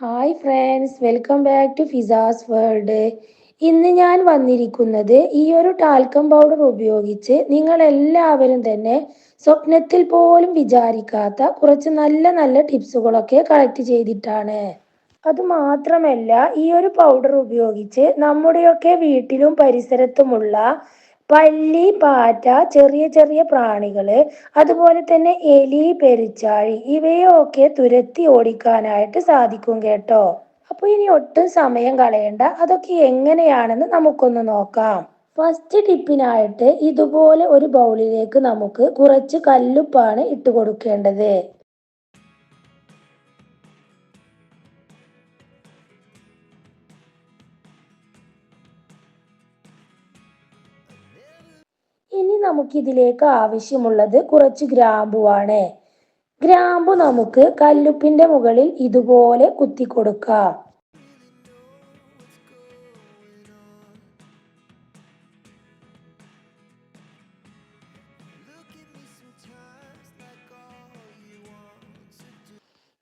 Hi friends welcome back to ഫിസാസ് world ഇന്ന് ഞാൻ വന്നിരിക്കുന്നത് ഈ ഒരു ടാൽക്കം പൗഡർ ഉപയോഗിച്ച് നിങ്ങൾ എല്ലാവരും തന്നെ സ്വപ്നത്തിൽ പോലും വിചാരിക്കാത്ത കുറച്ച് നല്ല നല്ല ടിപ്സുകളൊക്കെ കളക്ട് ചെയ്തിട്ടാണ്. അത് മാത്രമല്ല ഈ ഒരു പൗഡർ ഉപയോഗിച്ച് നമ്മുടെയൊക്കെ വീട്ടിലും പരിസരത്തുമുള്ള പല്ലി പാറ്റ ചെറിയ ചെറിയ പ്രാണികൾ അതുപോലെ തന്നെ എലി പെരിച്ചാഴി ഇവയൊക്കെ തുരത്തി ഓടിക്കാനായിട്ട് സാധിക്കും കേട്ടോ. അപ്പൊ ഇനി ഒട്ടും സമയം കളയണ്ട. അതൊക്കെ എങ്ങനെയാണെന്ന് നമുക്കൊന്ന് നോക്കാം. ഫസ്റ്റ് ടിപ്പിനായിട്ട് ഇതുപോലെ ഒരു ബൗളിലേക്ക് നമുക്ക് കുറച്ച് കല്ലുപ്പാണ് ഇട്ട് കൊടുക്കേണ്ടത്. നമുക്കിതിലേക്ക് ആവശ്യമുള്ളത് കുറച്ച് ഗ്രാമ്പുവാണ്. ഗ്രാമ്പു നമുക്ക് കല്ലുപ്പിന്റെ മുകളിൽ ഇതുപോലെ കുത്തി കൊടുക്കാം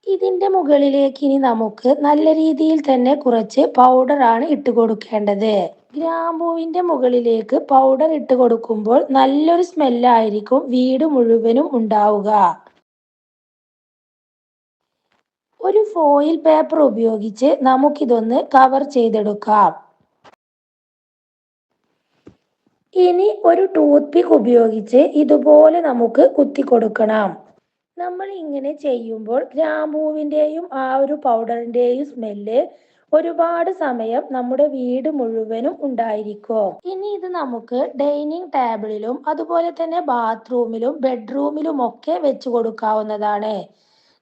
ഇതിന്റെ മുകളിലേക്ക് ഇനി നമുക്ക് നല്ല രീതിയിൽ തന്നെ കുറച്ച് പൗഡറാണ് ഇട്ട് കൊടുക്കേണ്ടത്. ഗ്രാമ്പൂവിന്റെ മുകളിലേക്ക് പൗഡർ ഇട്ട് കൊടുക്കുമ്പോൾ നല്ലൊരു സ്മെല്ലായിരിക്കും വീട് മുഴുവനും ഉണ്ടാവുക. ഒരു ഫോയിൽ പേപ്പർ ഉപയോഗിച്ച് നമുക്കിതൊന്ന് കവർ ചെയ്തെടുക്കാം. ഇനി ഒരു ടൂത്ത് പിക്ക് ഉപയോഗിച്ച് ഇതുപോലെ നമുക്ക് കുത്തി കൊടുക്കണം നമ്മൾ ഇങ്ങനെ ചെയ്യുമ്പോൾ ഗ്രാമ്പൂവിന്റെയും ആ ഒരു പൗഡറിന്റെയും സ്മെല്ല് ഒരുപാട് സമയം നമ്മുടെ വീട് മുഴുവനും ഉണ്ടായിരിക്കും. ഇനി ഇത് നമുക്ക് ഡൈനിങ് ടേബിളിലും അതുപോലെ തന്നെ ബാത്റൂമിലും ബെഡ്റൂമിലും ഒക്കെ വെച്ച് കൊടുക്കാവുന്നതാണ്.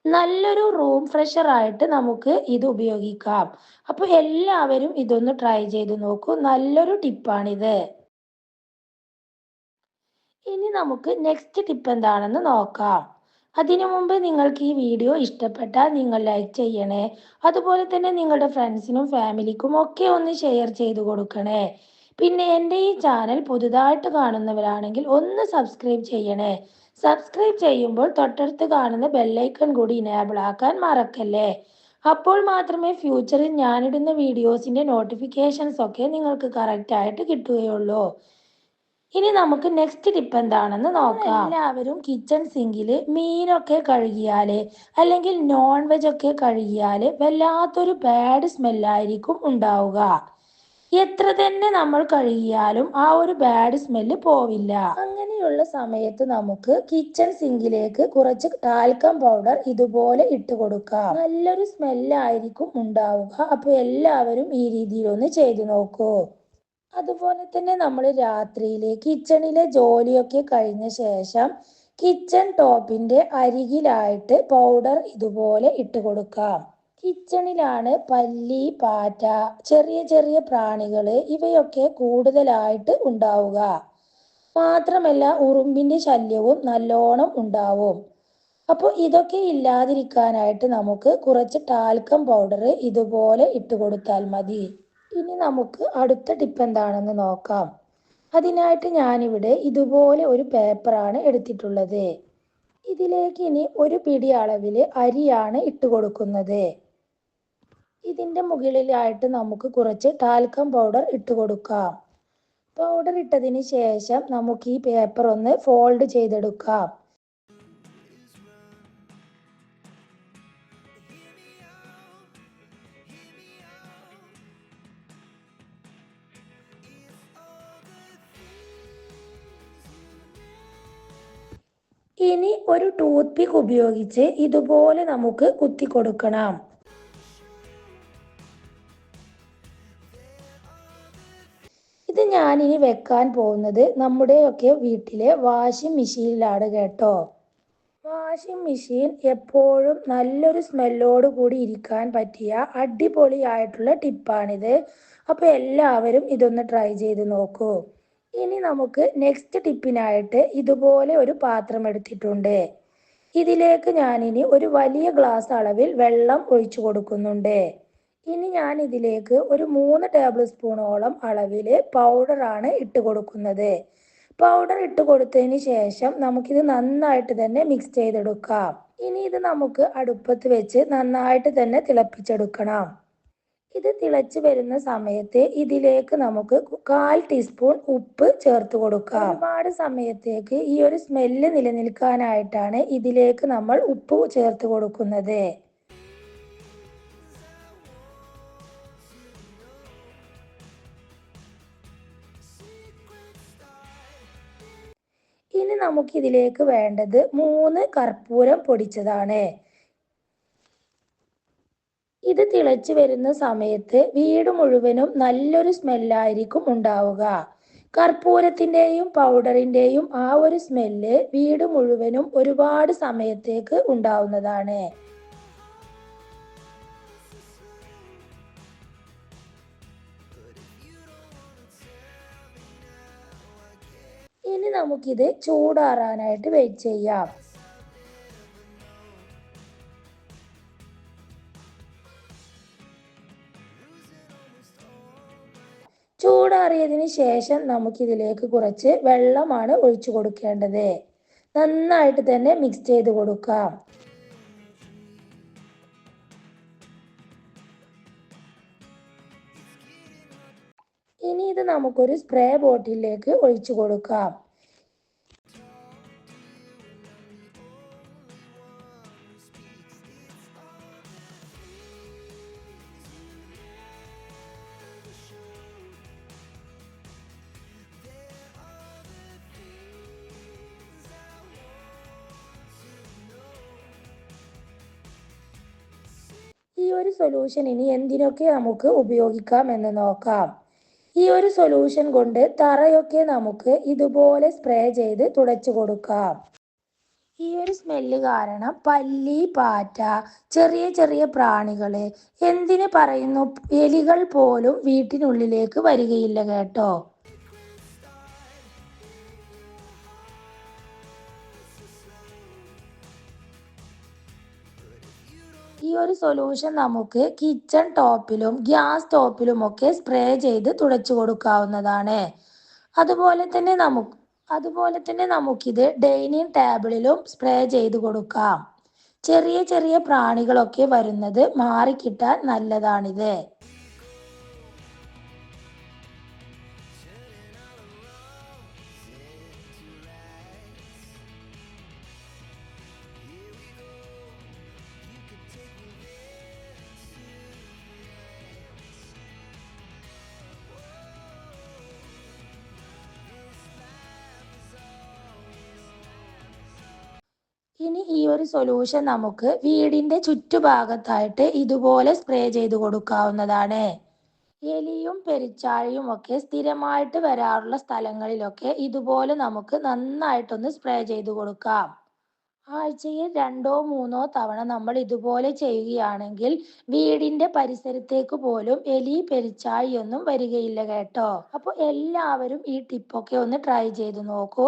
നല്ലൊരു റൂം ഫ്രഷർ ആയിട്ട് നമുക്ക് ഇത് ഉപയോഗിക്കാം. അപ്പോൾ എല്ലാവരും ഇതൊന്ന് ട്രൈ ചെയ്ത് നോക്കൂ. നല്ലൊരു ടിപ്പാണിത്. ഇനി നമുക്ക് നെക്സ്റ്റ് ടിപ്പ് എന്താണെന്ന് നോക്കാം. അതിനു മുമ്പ് നിങ്ങൾക്ക് ഈ വീഡിയോ ഇഷ്ടപ്പെട്ടാൽ നിങ്ങൾ ലൈക്ക് ചെയ്യണേ. അതുപോലെ തന്നെ നിങ്ങളുടെ ഫ്രണ്ട്സിനും ഫാമിലിക്കും ഒക്കെ ഒന്ന് ഷെയർ ചെയ്ത് കൊടുക്കണേ. പിന്നെ എന്റെ ഈ ചാനൽ പുതുതായിട്ട് കാണുന്നവരാണെങ്കിൽ ഒന്ന് സബ്സ്ക്രൈബ് ചെയ്യണേ. സബ്സ്ക്രൈബ് ചെയ്യുമ്പോൾ തൊട്ടടുത്ത് കാണുന്ന ബെല്ലൈക്കൺ കൂടി ഇനേബിൾ ആക്കാൻ മറക്കല്ലേ. അപ്പോൾ മാത്രമേ ഫ്യൂച്ചറിൽ ഞാനിടുന്ന വീഡിയോസിന്റെ നോട്ടിഫിക്കേഷൻസ് ഒക്കെ നിങ്ങൾക്ക് കറക്റ്റായിട്ട് കിട്ടുകയുള്ളൂ. ഇനി നമുക്ക് നെക്സ്റ്റ് ടിപ്പ് എന്താണെന്ന് നോക്കാം. എല്ലാവരും കിച്ചൺ സിങ്കിൽ മീനൊക്കെ കഴുകിയാൽ അല്ലെങ്കിൽ നോൺ വെജ് ഒക്കെ കഴുകിയാൽ വല്ലാത്തൊരു ബാഡ് സ്മെല്ലായിരിക്കും ഉണ്ടാവുക. എത്ര തന്നെ നമ്മൾ കഴുകിയാലും ആ ഒരു ബാഡ് സ്മെല്ല് പോവില്ല. അങ്ങനെയുള്ള സമയത്ത് നമുക്ക് കിച്ചൺ സിങ്കിലേക്ക് കുറച്ച് ടാൽക്കം പൗഡർ ഇതുപോലെ ഇട്ട് കൊടുക്കാം. നല്ലൊരു സ്മെല്ലായിരിക്കും ഉണ്ടാവുക. അപ്പൊ എല്ലാവരും ഈ രീതിയിൽ ഒന്ന് ചെയ്തു നോക്കൂ. അതുപോലെ തന്നെ നമ്മൾ രാത്രിയിൽ കിച്ചണിലെ ജോലിയൊക്കെ കഴിഞ്ഞ ശേഷം കിച്ചൺ ടോപ്പിന്റെ അരികിലായിട്ട് പൗഡർ ഇതുപോലെ ഇട്ട് കൊടുക്കാം കിച്ചണിലാണ് പല്ലി പാറ്റ ചെറിയ ചെറിയ പ്രാണികൾ ഇവയൊക്കെ കൂടുതലായിട്ട് ഉണ്ടാവുക. മാത്രമല്ല ഉറുമ്പിന്റെ ശല്യവും നല്ലോണം ഉണ്ടാവും. അപ്പോൾ ഇതൊക്കെ ഇല്ലാതിരിക്കാനായിട്ട് നമുക്ക് കുറച്ച് ടാൽക്കം പൗഡർ ഇതുപോലെ ഇട്ട് കൊടുത്താൽ മതി. ഇനി നമുക്ക് അടുത്ത ടിപ്പ് എന്താണെന്ന് നോക്കാം. അതിനായിട്ട് ഞാനിവിടെ ഇതുപോലെ ഒരു പേപ്പറാണ് എടുത്തിട്ടുള്ളത്. ഇതിലേക്ക് ഇനി ഒരു പിടി അളവിൽ അരിയാണ് ഇട്ട് കൊടുക്കുന്നത്. ഇതിന്റെ മുകളിലായിട്ട് നമുക്ക് കുറച്ച് ടാൽക്കം പൗഡർ ഇട്ട് കൊടുക്കാം. പൗഡർ ഇട്ടതിന് ശേഷം നമുക്ക് ഈ പേപ്പർ ഒന്ന് ഫോൾഡ് ചെയ്തെടുക്കാം. ഇനി ഒരു ടൂത്ത് പിക്ക് ഉപയോഗിച്ച് ഇതുപോലെ നമുക്ക് കുത്തി കൊടുക്കണം ഇത് ഞാനിനി വെക്കാൻ പോകുന്നത് നമ്മുടെയൊക്കെ വീട്ടിലെ വാഷിംഗ് മെഷീനിലാണ് കേട്ടോ. വാഷിംഗ് മെഷീൻ എപ്പോഴും നല്ലൊരു സ്മെല്ലോട് കൂടി ഇരിക്കാൻ പറ്റിയ അടിപൊളിയായിട്ടുള്ള ടിപ്പാണിത് അപ്പോൾ എല്ലാവരും ഇതൊന്ന് ട്രൈ ചെയ്ത് നോക്കൂ. ഇനി നമുക്ക് നെക്സ്റ്റ് ടിപ്പിനായിട്ട് ഇതുപോലെ ഒരു പാത്രം എടുത്തിട്ടുണ്ട്. ഇതിലേക്ക് ഞാനിനി ഒരു വലിയ ഗ്ലാസ് അളവിൽ വെള്ളം ഒഴിച്ചു കൊടുക്കുന്നുണ്ട്. ഇനി ഞാൻ ഇതിലേക്ക് ഒരു മൂന്ന് ടേബിൾ സ്പൂണോളം അളവിൽ പൗഡറാണ് ഇട്ട് കൊടുക്കുന്നത്. പൗഡർ ഇട്ട് കൊടുത്തതിന് ശേഷം നമുക്കിത് നന്നായിട്ട് തന്നെ മിക്സ് ചെയ്തെടുക്കാം. ഇനി ഇത് നമുക്ക് അടുപ്പത്ത് വെച്ച് നന്നായിട്ട് തന്നെ തിളപ്പിച്ചെടുക്കണം. ഇത് തിളച്ച് വരുന്ന സമയത്ത് ഇതിലേക്ക് നമുക്ക് കാൽ ടീസ്പൂൺ ഉപ്പ് ചേർത്ത് കൊടുക്കാം. ഒരുപാട് സമയത്തേക്ക് ഈ ഒരു സ്മെല്ല് നിലനിൽക്കാനായിട്ടാണ് ഇതിലേക്ക് നമ്മൾ ഉപ്പ് ചേർത്ത് കൊടുക്കുന്നത്. ഇനി നമുക്കിതിലേക്ക് വേണ്ടത് മൂന്ന് കർപ്പൂരം പൊടിച്ചതാണ്. തിളച്ച് വരുന്ന സമയത്ത് വീട് മുഴുവനും നല്ലൊരു സ്മെല്ലായിരിക്കും ഉണ്ടാവുക. കർപ്പൂരത്തിന്റെയും പൗഡറിന്റെയും ആ ഒരു സ്മെല്ല് വീട് മുഴുവനും ഒരുപാട് സമയത്തേക്ക് ഉണ്ടാവുന്നതാണ്. ഇനി നമുക്കിത് ചൂടാറാനായിട്ട് വെയിറ്റ് ചെയ്യാം. ചൂടാറിയതിന് ശേഷം നമുക്കിതിലേക്ക് കുറച്ച് വെള്ളമാണ് ഒഴിച്ചു കൊടുക്കേണ്ടത്. നന്നായിട്ട് തന്നെ മിക്സ് ചെയ്ത് കൊടുക്കാം. ഇനി ഇത് നമുക്കൊരു സ്പ്രേ ബോട്ടിലേക്ക് ഒഴിച്ചു കൊടുക്കാം. ഒരു സൊല്യൂഷൻ ഇനി എന്തിനൊക്കെ നമുക്ക് ഉപയോഗിക്കാം എന്ന് നോക്കാം. ഈ ഒരു സൊല്യൂഷൻ കൊണ്ട് തറയൊക്കെ നമുക്ക് ഇതുപോലെ സ്പ്രേ ചെയ്ത് തുടച്ചു കൊടുക്കാം. ഈ ഒരു സ്മെല്ല് കാരണം പല്ലി പാറ്റ ചെറിയ ചെറിയ പ്രാണികൾ എന്തിന് പറയുന്നു? എലികൾ പോലും വീട്ടിനുള്ളിലേക്ക് വരികയില്ല കേട്ടോ. ഈ ഒരു സൊല്യൂഷൻ നമുക്ക് കിച്ചൺ ടോപ്പിലും ഗ്യാസ് ടോപ്പിലും ഒക്കെ സ്പ്രേ ചെയ്ത് തുടച്ചു കൊടുക്കാവുന്നതാണ്. അതുപോലെ തന്നെ നമുക്ക് അതുപോലെ തന്നെ നമുക്കിത് ഡൈനിങ് ടേബിളിലും സ്പ്രേ ചെയ്ത് കൊടുക്കാം. ചെറിയ ചെറിയ പ്രാണികളൊക്കെ വരുന്നത് മാറിക്കിട്ടാൻ നല്ലതാണിത്. ഒരു സൊല്യൂഷൻ നമുക്ക് വീടിന്റെ ചുറ്റുഭാഗത്തായിട്ട് ഇതുപോലെ സ്പ്രേ ചെയ്ത് കൊടുക്കാവുന്നതാണ്. എലിയും പെരിച്ചാഴിയും ഒക്കെ സ്ഥിരമായിട്ട് വരാറുള്ള സ്ഥലങ്ങളിലൊക്കെ ഇതുപോലെ നമുക്ക് നന്നായിട്ടൊന്ന് സ്പ്രേ ചെയ്ത് കൊടുക്കാം. ആഴ്ചയിൽ രണ്ടോ മൂന്നോ തവണ നമ്മൾ ഇതുപോലെ ചെയ്യുകയാണെങ്കിൽ വീടിന്റെ പരിസരത്തേക്ക് പോലും എലി പെരിച്ചാഴിയൊന്നും വരികയില്ല കേട്ടോ. അപ്പോൾ എല്ലാവരും ഈ ടിപ്പൊക്കെ ഒന്ന് ട്രൈ ചെയ്ത് നോക്കൂ.